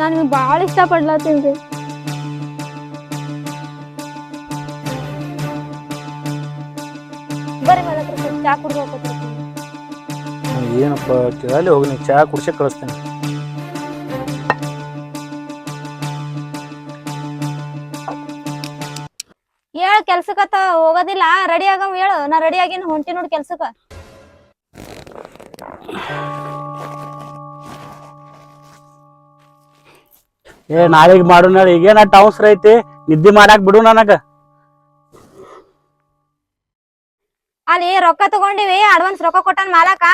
ನಾನು ನಿಮ್ಗೆ ಭಾಳ ಇಷ್ಟ ಪಡ್ಲತ್ತೀನಿ ರೀ ಬರ್ರಿ ಮಾಲಕ್ರ ಚಾ ಕುಡ್ದು ಏನಪ್ಪ ಕೇಳಲಿ ಹೋಗಿ ಚಾ ಕುಡ್ಸಕ್ಕೆ ಕಳಿಸ್ತೇನೆ. ಹೇಳ ಕೆಲ್ಸಕ್ಕತ್ತ ಹೋಗೋದಿಲ್ಲ ರೆಡಿ ಆಗಮ್ ಹೇಳು ನಾ ರೆಡಿ ಆಗಿನ ಹೊಂಟಿ ನೋಡಿ ಕೆಲ್ಸಕ್ಕ ಏ ನಾಳೆಗೆ ಮಾಡೋಣ ಈಗೇನ ಅವಸರ ಐತಿ? ನಿದ್ದೆ ಮಾಡಾಕ್ ಬಿಡು ನನಗ. ಅಲ್ಲಿ ರೊಕ್ಕ ತಗೊಂಡಿವಿ ಅಡ್ವಾನ್ಸ್ ರೊಕ್ಕ ಕೊಟ್ಟನ್ ಮಾಲಕ.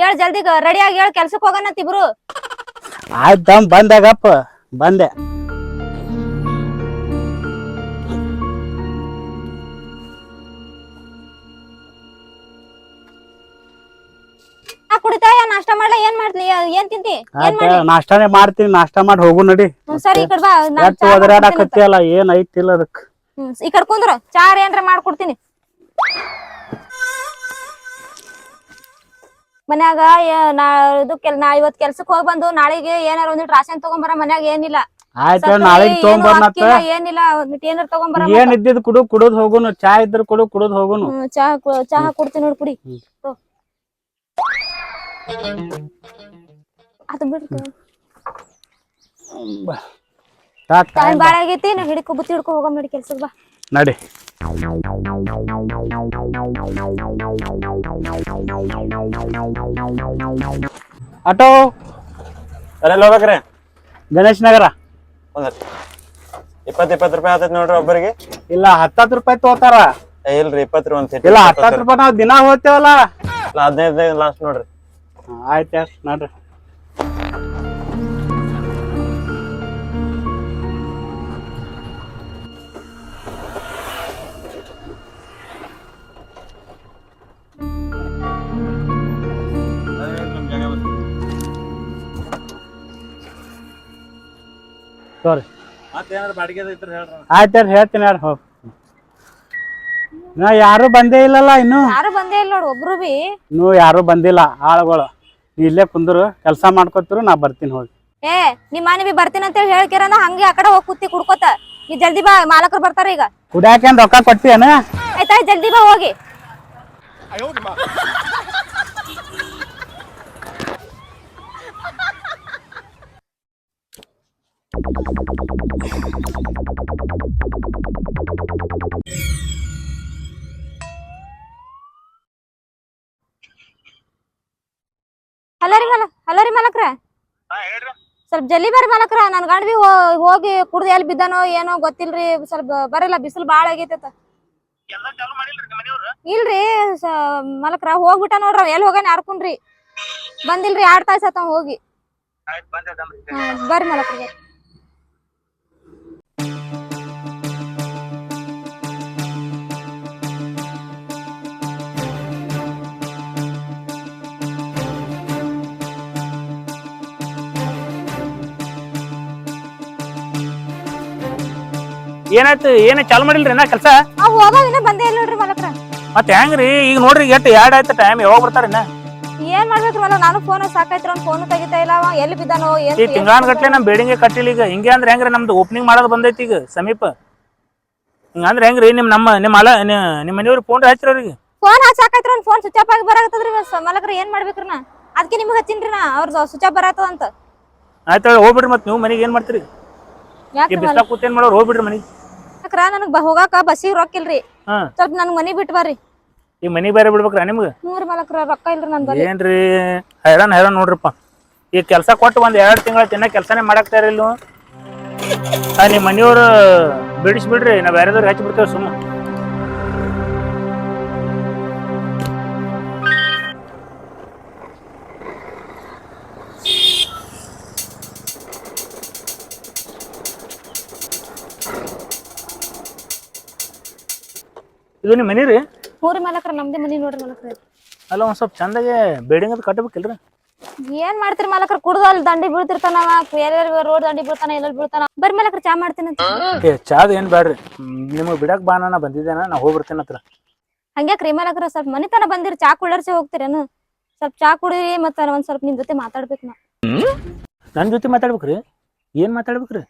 ಹೇಳ್ ಜಲ್ದಿ ರೆಡಿ ಆಗಿ ಹೇಳ್ ಕೆಲ್ಸಕ್ಕೆ ಹೋಗೋಣ ಇಬ್ರು. ಆಯ್ತ ಬಂದಾಗಪ್ಪ ಬಂದೆ. ನಾಷ್ಟ ಮಾಡ್ಲಾ ಏನ್ ಮಾಡ್ಲಿ ಏನ್ ತಿಂತಿ? ಆಯ್ತ ನಾಷ್ಟಾನೇ ಮಾಡ್ತೀನಿ ನಾಷ್ಟಾ ಮಾಡಿ ಹೋಗು ನಡಿ. ಹ್ಮ್, ಸರಿ ಈ ಕಡೆ ಬಾ ಚಾ ಮಾಡ್ಕೊಡ್ತೀನಿ ಅಂತ. ಒದರಾಡಕತ್ತಿಯಲ್ಲ ಏನ್ ಐತಿಲ್ಲ ಅದಕ್. ಹ್ಮ್ ಈ ಕಡೆ ಕುಂದ್ರ ಚಾರ್ ಏನ್ರ ಮಾಡ್ಕೊಡ್ತೀನಿ. ಮನ್ಯಾಗ ಏ- ನಾ ಇದು ಕೆಲ್ ನಾ ಇವತ್ ಕೆಲ್ಸಕ್ ಹೋಗ್ ಬಂದು ನಾಳೆಗೆ ಏನಾರ ಒಂದಿಟ್ ರಾಶನ್ ತಗೊಂಬರ ಮನ್ಯಾಗ ಏನಿಲ್ಲ. ಆಯ್ತ ಸಕ್ರೆ ನಾಳೆಗ್ ಏನು ತೊಗೊಂಬರ್ನತ್ತ ಅಕ್ಕಿಲ್ಲ, ಏನಿಲ್ಲ ಒಂದಿಟ್ ಏನಾರ ತಗೊಂಬರ ಏನ್ ಇದ್ದಿದ್ ಕುಡು ಕುಡುದ್ ಹೋಗುನು ಚಾ ಇದ್ರ ಕುಡು ಕುಡುದ್ ಹೋಗುನು. ಚಹಾ ಚಹಾ ಕೊಡ್ತೀನಿ ನೋಡ್ ಕುಡಿ. ಅದು ಬಿಡ್ತು ತಾ ತಾ ಟೈಮ್ ಬಾಳ ಆಗೈತಿ ನಾ ಹಿಡ್ಕೊ ಬುತ್ತಿ ಹಿಡ್ಕೊ ಹೋಗಮ್ ನೋಡಿ ಕೆಲ್ಸಕ್ ಬಾ. ನಡಿ. ಆಟೋ. ಅಲ್ಲೆಲ್ಲ ಹೋಗ್ಬೇಕ್ರಿ? ಗಣೇಶ್ ನಗರ. ಒಂದ್ ಇಪ್ಪತ್ ಇಪ್ಪತ್ತು ರೂಪಾಯಿ ಆತೈತಿ ನೋಡ್ರಿ ಒಬ್ಬರಿಗೆ. ಇಲ್ಲ ಹತ್ತತ್ತು ರೂಪಾಯಿ ತಗೋತಾರ. ಏ, ಇಲ್ರಿ ಇಪ್ಪತ್ತು ರೂಪಾಯಿ ಅಂತ ಇಲ್ಲ ಹತ್ತತ್ತು ರೂಪಾಯಿ. ನಾವ್ ದಿನಾ ಹೋಗ್ತೇವಲ್ಲ. ಹದಿನೈದು ಲಾಸ್ಟ್ ನೋಡ್ರಿ. ಆಯ್ತು ನೋಡ್ರಿ. ತೋರಿ. ಆಯ್ತು ಹೇಳ್ತೀನಿ ಯಾರು ಹೋಗ್. ನಾ ಯಾರು ಬಂದೇ ಇಲ್ಲಲ್ಲ ಇನ್ನು? ಯಾರು ಬಂದೇ ಇಲ್ಲ ನೋಡು ಒಬ್ರು ಬಿ. ಇನ್ನು ಯಾರು ಬಂದಿಲ್ಲ ಆಳುಗಳು. ನೀ ಇಲ್ಲೇ ಕುಂದ್ರು ಕೆಲಸ ಮಾಡ್ಕೊತಿರು ನಾ ಬರ್ತೀನಿ ಹೋಗಿ. ಏ ನಿಮ್ಮ ಮನೆ ಬಿ ಬರ್ತೀನಿ ಅಂತೇಳಿ ಹೇಳ್ಕಿರಂದ ಹಂಗೆ ಆ ಕಡೆ ಹೋಗಿ ಕೂತಿ ಕುಡ್ಕೋತ. ನೀ ಜಲ್ದಿ ಬಾ ಮಾಲಕರು ಬರ್ತಾರ ಈಗ. ಕುಡಿಯಾಕೇನ್ ರೊಕ್ಕ ಕೊಟ್ಟಿಯೇನ? ಆಯ್ತಾ ಜಲ್ದಿ ಬಾ ಹೋಗಿ. ಹಲೋ ರೀ ಮಲ ಹಲೋ ರೀ ಮಲಕ್ರ? ಸ್ವಲ್ಪ ಜಲ್ದಿ ಬರ್ರಿ ಮಲಕ್ರ ನನ್ ಗಂಡ ಬಿ ಹೋಗಿ ಕುಡ್ದು ಎಲ್ಲಿ ಬಿದ್ದಾನೋ ಏನೋ ಗೊತ್ತಿಲ್ರಿ ಸ್ವಲ್ಪ ಬರಲ್ಲ ಬಿಸಿಲು ಬಾಳ ಆಗೈತೆ ಇಲ್ರಿ ಮಲಕ್ರ ಹೋಗ್ಬಿಟ್ಟ ನೋಡ್ರ ಎಲ್ಲಿ ಹೋಗಾನ ಯಾರ್ಕುನ್ರಿ ಬಂದಿಲ್ರಿ ಎರಡ್ ತಾಸ ಆತ ಹೋಗಿ. ಬರ್ರಿ ಮಲಕ್ರ ಏನಾಯ್ತು? ಏನ ಚಾಲು ಮಾಡಿಲ್ರಿ ಏನ ಕೆಲಸ? ಹೋಗೋದಿನ ಬಂದೇ ಇಲ್ಲ ನೋಡ್ರಿ ಮಲಕ್ರ ಮತ್ತೆ ಹೆಂಗ್ರಿ? ಈಗ ನೋಡ್ರಿ ಎಷ್ಟು ಎರಡ್ ಆಯ್ತು ಟೈಮ್ ಯಾವಾಗ ಬರ್ತಾರ ಏನ್ ಮಾಡ್ಬೇಕ್ರಿ ಮಲ ನಾನು ಫೋನ್ ಸಾಕಾಯ್ತ್ರ ಅವ್ನ ಫೋನ್ ತೆಗಿತಾ ಇಲ್ಲ ಅವ ಎಲ್ಲಿ ಬಿದ್ದಾನೋ ಏನ್ ಈ ತಿಂಗಳಾನ್ ಗಟ್ಲೆ ನಮ್ ಬಿಲ್ಡಿಂಗ್ ಕಟ್ಟಿಲ್ಲ ಈಗ. ಹಿಂಗೆ ಅಂದ್ರೆ ಹೆಂಗ್ರಿ ನಮ್ದು ಓಪನಿಂಗ್ ಮಾಡೋದು ಬಂದೈತಿ ಈಗ ಸಮೀಪ? ಹಿಂಗಂದ್ರೆ ಹೆಂಗ್ರಿ? ನಿಮ್ ನಮ್ಮ ನಿಮ್ಮ ಅಲ ನಿಮ್ಮ ಮನೆಯವ್ರ ಫೋನ್ ಹಚ್ಚ್ರಿ ಅವ್ರಿಗೆ? ಫೋನ್ ಸಾಕಾಯ್ತ್ರ ಅವ್ನ ಫೋನ್ ಸ್ವಿಚ್ ಆಫ್ ಆಗಿ ಬರಾಕತ್ತದ್ರಿ ಮಲಕ್ರ ಏನ್ ಮಾಡ್ಬೇಕ್ರಿ ನಾ? ಅದಕ್ಕೆ ನಿಮ್ಗೆ ಹಚ್ಚಿನ್ರಿ ನಾ ಅವ್ರ ಸ್ವಿಚ್ ಆಫ್ ಬರಾತದಂತ ಆಯ್ತು ಹೋಗ್ಬಿಡ್ರಿ ಮತ್ತೆ ನೀವು ಮನೆಗೆ ಏನ್ ಮಾಡ್ತೀರಿ? ಈ ಬಿಸ್ಲಾಗ ಕೂತೇನ್ ಮಾಡೋರು? ಹೋಗ್ಬಿಡ್ರಿ ಮನಿ ಯಾಕ್ರ? ನನಗ್ ಬ- ಹೋಗಾಕ ಬಸ್ಸಿಗೆ ರೊಕ್ಕ ಇಲ್ರಿ ಹಾ. ಸ್ವಲ್ಪ ನನ್ಗ್ ಮನಿ ಬಿಟ್ ಬರ್ರಿ. ಈ ಮನಿ ಬೇರೆ ಬಿಡ್ಬೇಕ್ರ ನಿಮ್ಗೆ? ಮೂರ್ ಮಲಕ್ರ ರೊಕ್ಕ ಇಲ್ರಿ ನನ್ ಬರ್ರಿ ಏನ್ರಿ? ಹೈರಾಣ ಹೈರಾಣ ನೋಡ್ರಿಪ್ಪ. ಈ ಕೆಲಸ ಕೊಟ್ಟು ಒಂದ್ ಎರಡು ತಿಂಗಳ ತಿನ್ನ ಕೆಲಸನೇ ಮಾಡಾಕ್ತಾರ ನಿಮ್ ಮನಿಯವ್ರು ಮನೆಯವ್ರು ಬಿಡಿಸ್ಬಿಡ್ರಿ. ನಾ ಬೇರೆದವ್ರಿಗೆ ಹಚ್ಚಿ ಬಿಡ್ತೇವೆ ಸುಮ್ಮ. ಇದು ನಿಮ್ಮ ಮನೆ ರೀ? ಮೂರಿ ಮಲಕ್ರ ನಮ್ದೇ ಮನಿ ನೋಡ್ರಿ ಮಲಕ್ರ. ಅಲ್ಲ ಒಂದ್ ಸ್ವಲ್ಪ ಚಂದಾಗೆ ಬಿಲ್ಡಿಂಗ್ ಅದು ಕಟ್ಟಬೇಕಿಲ್ರಿ? ಏನ್ ಮಾಡ್ತೀರಿ ಮಲಕ್ರ ಕುಡ್ದು ಅಲ್ಲಿ ದಂಡಿ ಬೀಳ್ತಿರ್ತಾನ ಎಲ್ಲೆಲ್ಲಿ ರೋಡ್ ದಂಡಿ ಬೀಳ್ತಾನ ಎಲ್ಲ ಬೀಳ್ತಾನ. ಬರ್ ಮಲಕ್ರ ಚಾ ಮಾಡ್ತೀನಿ ಅಂತ. ಏ ಚಾದ ಏನ್ ಬ್ಯಾಡ್ರಿ. ನಿಮಗೆ ಬಿಡಕ್ ಬಾ ನಾ ಬಂದಿದ್ದೇನ ನಾ ಹೋಗ್ಬಿಡ್ತೇನೆ ಹತ್ರ. ಹಂಗ್ಯಾಕ್ರಿ ಮಲಕ್ರ ಸ್ವಲ್ಪ ಮನಿತನ ಬಂದಿರಿ ಚಾ ಕುಳ್ಳರ್ಸಿ ಹೋಗ್ತೀರೇನು ಸ್ವಲ್ಪ ಚಾ ಕುಡೀರಿ ಮತ್ತ ಒಂದ್ ಸ್ವಲ್ಪ ನಿಮ್ ಜೊತೆ ಮಾತಾಡ್ಬೇಕು ನಾ. ನನ್ನ ಜೊತೆ ಮಾತಾಡ್ಬೇಕ್ರಿ? ಏನ್ ಮಾತಾಡ್ಬೇಕ್ರಿ?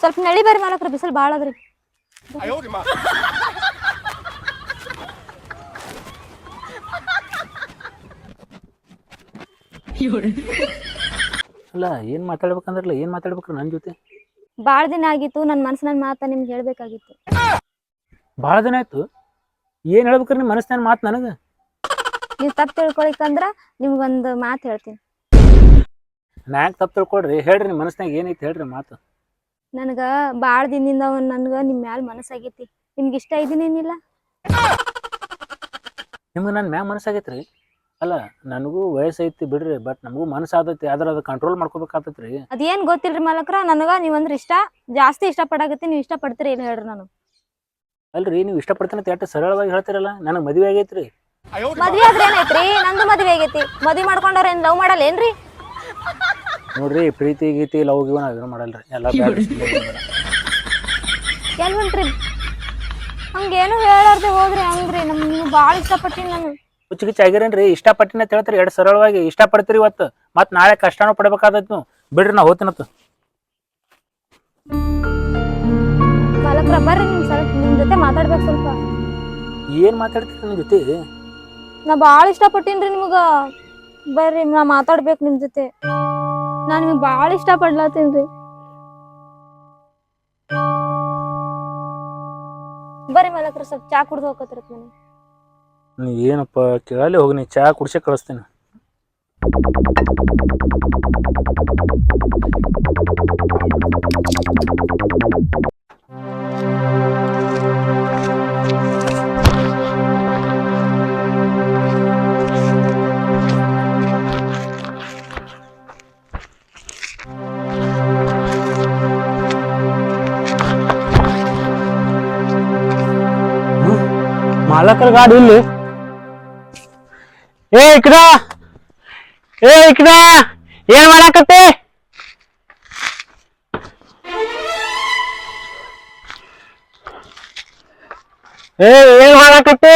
ಸ್ವಲ್ಪ ನಳಿ ಬರ್ರಿ ಮಲಕ್ರ ಬಿಸಿಲು ಭಾಳ ಅದ್ರಿ. ಅಲ್ಲ ಏನ್ ಮಾತಾಡ್ಬೇಕಂದ್ರಲ್ಲ ಏನ್ ಮಾತಾಡ್ಬೇಕ್ರಿ ನನ್ ಜೊತೆ? ಬಾಳ ದಿನ ಆಗಿತ್ತು ನನ್ನ ಮನಸ್ಸಿನ ಮಾತ ನಿಮ್ಗೆ ಹೇಳ್ಬೇಕಾಗಿತ್ತು. ಬಾಳ ದಿನ ಆಯ್ತು? ಏನ್ ಹೇಳ್ಬೇಕ್ರಿ ನಿಮ್ಮ ಮನಸ್ಸಿನ ಮಾತು ನನಗೆ? ನೀವು ತಪ್ಪು ತಿಳ್ಕೊಳಿಕಂದ್ರ ನಿಮ್ಗೊಂದು ಮಾತು ಹೇಳ್ತೀನಿ. ನಾಕ್ ತಪ್ಪು ತಿಳ್ಕೊಡ್ರಿ ಹೇಳ್ರಿ ನಿಮ್ಮ ಮನಸ್ಸಿನಾಗ ಏನೈತಿ ಹೇಳ್ರಿ ಮಾತು. ನನಗೆ ಬಾಳ ದಿನದಿಂದ ನನ್ಗ ನಿಮ್ಮ ಮ್ಯಾಲ ಮನಸ್ಸಾಗೈತಿ. ನಿಮ್ಗೆ ಇಷ್ಟ ಇದೀನೇನಿಲ್ಲ ನಿಮ್ಗೆ ನನ್ನ ಮ್ಯಾಗ ಮನಸ್ಸಾಗೈತ್ರಿ? ಅಲ್ಲ ನನಗೂ ವಯಸ್ಸೈತಿ ಬಿಡ್ರಿ ಬಟ್ ನಮಗೂ ಮನಸ್ಸಾದೈತಿ ಆದ್ರೆ ಅದು ಕಂಟ್ರೋಲ್ ಮಾಡ್ಕೋಬೇಕಾಗ್ತೈತ್ರಿ ಅದೇನ್ ಗೊತ್ತಿಲ್ರಿ ಮಾಲಕ್ರ ನನಗ ನೀವಂದ್ರ ಇಷ್ಟ ಜಾಸ್ತಿ ಇಷ್ಟಪಡಾಗತ್ತೆ ನೀವು ಇಷ್ಟಪಡ್ತೀರಿ ಇಲ್ಲ ಹೇಳ್ರಿ ನಾನು? ಅಲ್ರಿ ನೀವು ಇಷ್ಟಪಡ್ತೀನಿ ಅಂತ ಎಷ್ಟು ಸರಳವಾಗಿ ಹೇಳ್ತಿರಲ್ಲ ನನಗೆ ಮದುವೆ ಆಗೈತ್ರಿ. ಮದ್ವೆ ಆದ್ರೆ ಏನಾಯ್ತ್ರಿ? ನಂದು ಮದ್ವೆ ಆಗೈತಿ. ಮದ್ವೆ ಮಾಡ್ಕೊಂಡವ್ರ ಏನ್ ಲವ್ ಮಾಡಲ್ಲ ಏನ್ರಿ? ನೋಡ್ರಿ ಪ್ರೀತಿ ಗೀತಿ ಲವ್ ಗಿವ್ ನಾವ್ ಏನು ಮಾಡಲ್ರಿ. ಎಲ್ಲ ಬ್ಯಾಡ್ರಿ ಎಲ್ ಹೊಂಟ್ರಿ ಹಂಗೇನು ಹೇಳಾರ್ದೆ ಹೋದ್ರಿ ಹಂಗ್ರಿ ನಮ್ ನೀವು ಭಾಳ ಇಷ್ಟಪಟ್ಟಿನಿ ನಾನು. ಹುಚ್ಚು ಗಿಚ್ಚು ಆಗಿರೇನ್ರಿ? ಇಷ್ಟಪಟ್ಟಿನ ಹೇಳ್ತೀರಿ ಎರಡು ಸರಳವಾಗಿ ಇಷ್ಟಪಡ್ತೀರಿ ಇವತ್ತು? ಮತ್ತೆ ನಾಳೆ ಕಷ್ಟನೂ ಪಡ್ಬೇಕಾದತ್ ನೀವು. ಬಿಡ್ರಿ ನಾ ಹೋಗ್ತೀನತ್ತು ಮಾಲಕ್ರ ಬರ್ರಿ ನಿಮ್ ಸ್ವಲ್ಪ ನಿಮ್ ಜೊತೆ ಮಾತಾಡ್ಬೇಕು ಸ್ವಲ್ಪ. ಏನು ಮಾತಾಡ್ತೀರಿ ನಿಮ್ಮ ಜೊತೆ? ನಾ ಬಾಳ ಇಷ್ಟಪಟ್ಟಿನ್ರಿ ನಿಮಗ. ಬರ್ರಿ ನಾ ಮಾತಾಡ್ಬೇಕು ನಿಮ್ ಜೊತೆ. ನಾ ನಿಮ್ಗೆ ಇಷ್ಟ ಪಡ್ಲಾತೀನ್ರಿ ಬರ್ರಿ ಮಲಕ್ರ ಸ್ವಲ್ಪ ಚಾ ಕುಡ್ದು ಹೋಗತ್ರತ್ ಮನೆ ನೀ ಏನಪ್ಪ ಕೇಳಲಿ ಹೋಗಿ ನೀ ಚಾ ಕುಡ್ಸೆ ಕಳಿಸ್ತೀನಿ. ಮಾಲಕರ ಗಾಡಿ ಇಲ್ಲಿ. ಏ ಇಕ್ರ ಏ ಇಕ್ರ ಏನ್ ಮಾಡಾಕತ್ತಿ ಏ ಏನ್ ಮಾಡಾಕತ್ತಿ